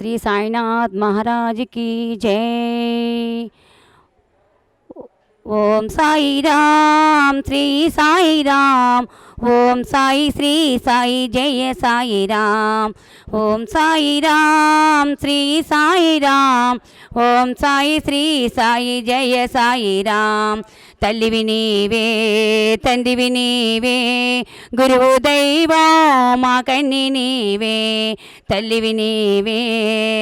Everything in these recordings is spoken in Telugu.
శ్రీ సాయినాథ్ మహారాజ్కి జై ఓం సాయి రామ్ శ్రీ సాయి రామ్ ఓం సాయి శ్రీ సాయి జయ సాయి రామ్. ఓం సాయి రామ్ శ్రీ సాయి రామ్. ఓం సాయి శ్రీ సాయి జయ సాయి రామ్. తల్లివి నీవే తండ్రివి నీవే గురువు దైవం మా కన్ని నీవే. తల్లివి నీవే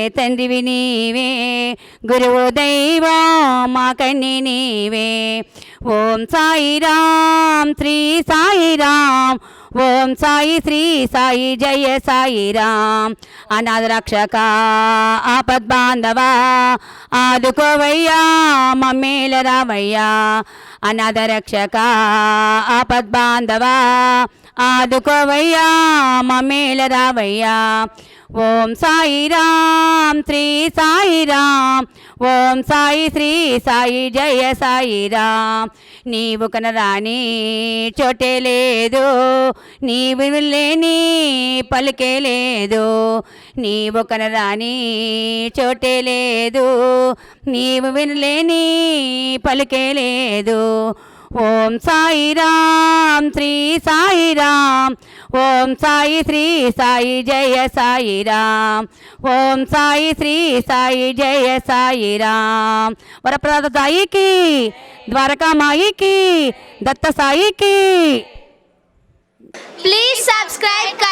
తండ్రివి నీవే గురువు దైవం మా కన్ని నీవే. ఓం సాయి రామ్ శ్రీ సాయి రామ్. ఓం సాయి శ్రీ సాయి జయ సాయి రామ్. అనాథ రక్షక ఆపద్ బాంధవా ఆదుకోవయ్యా మమ్మేల రావయ్యా. అనాథ రక్షక ఆపద్ బాంధవా ఆదుకోవయ్యా మమ్మేల రావయ్యా. ఓం సాయి రామ్ శ్రీ సాయి రామ్. ఓం సాయి శ్రీ సాయి జయ సాయి రామ్. నీవు కనరాని చోటే లేదు నీవు లేని పలికే లేదు. నీవు కనరాని చోటే లేదు నీవు వినలేని పలికే లేదు. ఓం సాయి రామ్ శ్రీ సాయి రామ్. ఓం సాయి శ్రీ సాయి జయ సాయి రామ్. ఓం సాయి శ్రీ సాయి జయ సాయి రామ్. వరప్రద సాయికి ద్వారకామాయికి దత్త సాయికి. Please subscribe